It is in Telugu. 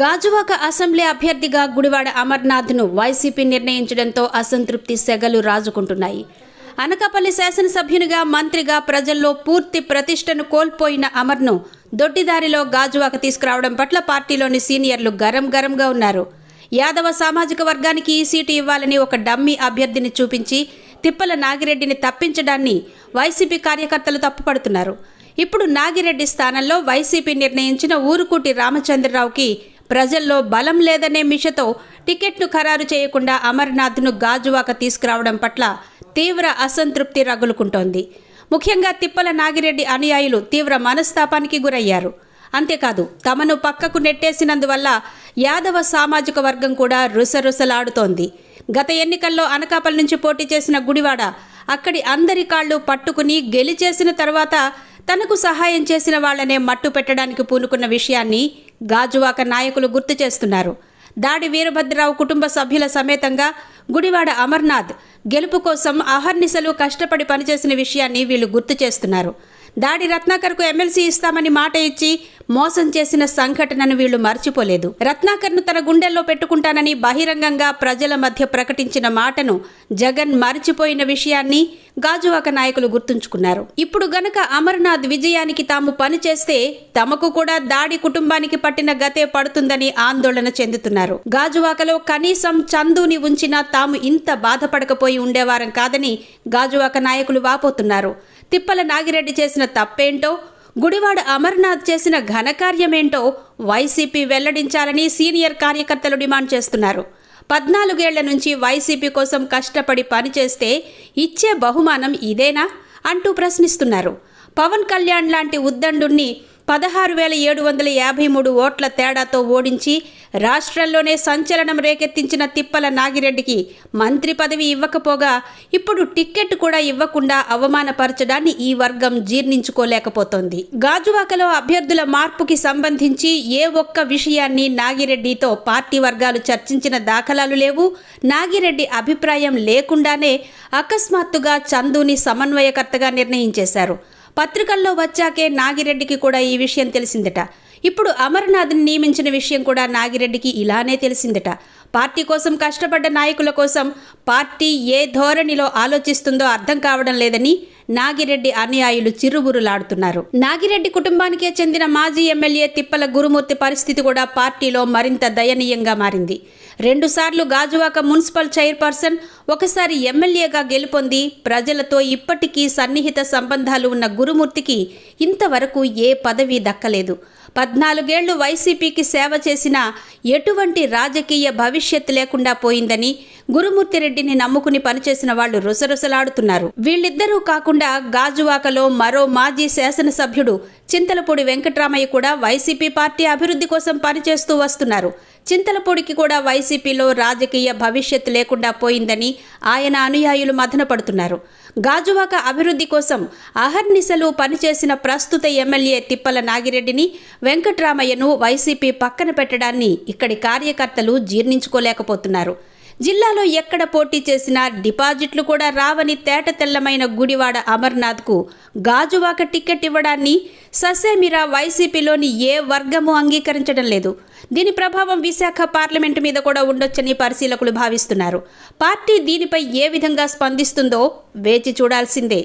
గాజువాక అసెంబ్లీ అభ్యర్థిగా గుడివాడ అమర్నాథ్ను వైసీపీ నిర్ణయించడంతో అసంతృప్తి సెగలు రాజుకుంటున్నాయి. అనకాపల్లి శాసనసభ్యునిగా మంత్రిగా ప్రజల్లో పూర్తి ప్రతిష్టను కోల్పోయిన అమర్ను దొడ్డిదారిలో గాజువాక తీసుకురావడం పట్ల పార్టీలోని సీనియర్లు గరం గరంగా ఉన్నారు. యాదవ సామాజిక వర్గానికి ఈ సీటు ఇవ్వాలని ఒక డమ్మీ అభ్యర్థిని చూపించి తిప్పల నాగిరెడ్డిని తప్పించడాన్ని వైసీపీ కార్యకర్తలు తప్పుపడుతున్నారు. ఇప్పుడు నాగిరెడ్డి స్థానంలో వైసీపీ నిర్ణయించిన ఊరుకూటి రామచంద్రరావుకి ప్రజల్లో బలం లేదనే మిషతో టికెట్ను ఖరారు చేయకుండా అమర్నాథ్ను గాజువాక తీసుకురావడం పట్ల తీవ్ర అసంతృప్తి రగులుకుంటోంది. ముఖ్యంగా తిప్పల నాగిరెడ్డి అనుయాయులు తీవ్ర మనస్తాపానికి గురయ్యారు. అంతేకాదు తమను పక్కకు నెట్టేసినందువల్ల యాదవ సామాజిక వర్గం కూడా రుసరుసలాడుతోంది. గత ఎన్నికల్లో అనకాపల్లి నుంచి పోటీ చేసిన గుడివాడ అక్కడి అందరి కాళ్ళు పట్టుకుని గెలిచేసిన తర్వాత తనకు సహాయం చేసిన వాళ్ళనే మట్టు పెట్టడానికి పూనుకున్న విషయాన్ని గాజువాక నాయకులు గుర్తు చేస్తున్నారు. దాడి వీరభద్రరావు కుటుంబ సభ్యుల సమేతంగా గుడివాడ అమర్నాథ్ గెలుపు కోసం అహర్నిశలు కష్టపడి పనిచేసిన విషయాన్ని వీళ్ళు గుర్తు చేస్తున్నారు. దాడి రత్నాకర్కు ఎమ్మెల్సీ ఇస్తామని మాట ఇచ్చి మోసం చేసిన సంఘటనను వీళ్ళు మర్చిపోలేదు. రత్నాకర్ను తన గుండెల్లో పెట్టుకుంటానని బహిరంగంగా ప్రజల మధ్య ప్రకటించిన మాటను జగన్ మర్చిపోయిన విషయాన్ని గాజువాక నాయకులు గుర్తుంచుకున్నారు. ఇప్పుడు గనక అమర్నాథ్ విజయానికి తాము పనిచేస్తే తమకు కూడా దాడి కుటుంబానికి పట్టిన గతే పడుతుందని ఆందోళన చెందుతున్నారు. గాజువాకలో కనీసం చందుని ఉంచినా తాము ఇంత బాధపడకపోయి ఉండేవారం కాదని గాజువాక నాయకులు వాపోతున్నారు. తిప్పల నాగిరెడ్డి చేసిన తప్పేంటో గుడివాడ అమర్నాథ్ చేసిన ఘనకార్యమేంటో వైసీపీ వెల్లడించాలని సీనియర్ కార్యకర్తలు డిమాండ్ చేస్తున్నారు. పద్నాలుగేళ్ళ నుంచి వైసీపీ కోసం కష్టపడి పనిచేస్తే ఇచ్చే బహుమానం ఇదేనా? అంటూ ప్రశ్నిస్తున్నారు. పవన్ కళ్యాణ్ లాంటి ఉద్దండుణ్ణి పదహారు వేల ఏడు వందల యాభై మూడు ఓట్ల తేడాతో ఓడించి రాష్ట్రంలోనే సంచలనం రేకెత్తించిన తిప్పల నాగిరెడ్డికి మంత్రి పదవి ఇవ్వకపోగా ఇప్పుడు టిక్కెట్ కూడా ఇవ్వకుండా అవమానపరచడాన్ని ఈ వర్గం జీర్ణించుకోలేకపోతోంది. గాజువాకలో అభ్యర్థుల మార్పుకి సంబంధించి ఏ ఒక్క విషయాన్ని నాగిరెడ్డితో పార్టీ వర్గాలు చర్చించిన దాఖలాలు లేవు. నాగిరెడ్డి అభిప్రాయం లేకుండానే అకస్మాత్తుగా చందుని సమన్వయకర్తగా నిర్ణయించేశారు. పత్రికల్లో వచ్చాకే నాగిరెడ్డికి కూడా ఈ విషయం తెలిసిందట. ఇప్పుడు అమర్నాథ్ని నియమించిన విషయం కూడా నాగిరెడ్డికి ఇలానే తెలిసిందట. పార్టీ కోసం కష్టపడ్డ నాయకుల కోసం పార్టీ ఏ ధోరణిలో ఆలోచిస్తుందో అర్థం కావడం లేదని నాగిరెడ్డి అనుయాయులు చిరుబురులాడుతున్నారు. నాగిరెడ్డి కుటుంబానికే చెందిన మాజీ ఎమ్మెల్యే తిప్పల గురుమూర్తి పరిస్థితి కూడా పార్టీలో మరింత దయనీయంగా మారింది. రెండుసార్లు గాజువాక మున్సిపల్ చైర్పర్సన్ ఒకసారి ఎమ్మెల్యేగా గెలుపొంది. ప్రజలతో ఇప్పటికీ సన్నిహిత సంబంధాలు ఉన్న గురుమూర్తికి ఇంతవరకు ఏ పదవి దక్కలేదు. పద్నాలుగేళ్ళు వైసీపీకి సేవ చేసిన ఎటువంటి రాజకీయ భవిష్యత్ లేకుండా పోయిందని గురుమూర్తిరెడ్డిని నమ్ముకుని పనిచేసిన వాళ్ళు రుసరుసలాడుతున్నారు. వీళ్ళిద్దరూ కాకుండా గాజువాకలో మరో మాజీ శాసనసభ్యుడు చింతలపూడి వెంకట్రామయ్య కూడా వైసీపీ పార్టీ అభివృద్ధి కోసం పనిచేస్తూ వస్తున్నారు. చింతలపూడికి కూడా వైసీపీలో రాజకీయ భవిష్యత్తు లేకుండా పోయిందని ఆయన అనుయాయులు మదనపడుతున్నారు గాజువాక అభివృద్ధి కోసం అహర్నిశలు పనిచేసిన ప్రస్తుత ఎమ్మెల్యే తిప్పల నాగిరెడ్డిని వెంకట్రామయ్యను వైసీపీ పక్కన పెట్టడాన్ని ఇక్కడి కార్యకర్తలు జీర్ణించుకోలేకపోతున్నారు. జిల్లాలో ఎక్కడ పోటీ చేసినా డిపాజిట్లు కూడా రావని తేట తెల్లమైన గుడివాడ అమర్నాథ్కు గాజువాక టికెట్ ఇవ్వడాన్ని ససేమిరా వైసీపీలోని ఏ వర్గము అంగీకరించడం లేదు. దీని ప్రభావం విశాఖ పార్లమెంటు మీద కూడా ఉండొచ్చని పరిశీలకులు భావిస్తున్నారు. పార్టీ దీనిపై ఏ విధంగా స్పందిస్తుందో వేచి చూడాల్సిందే.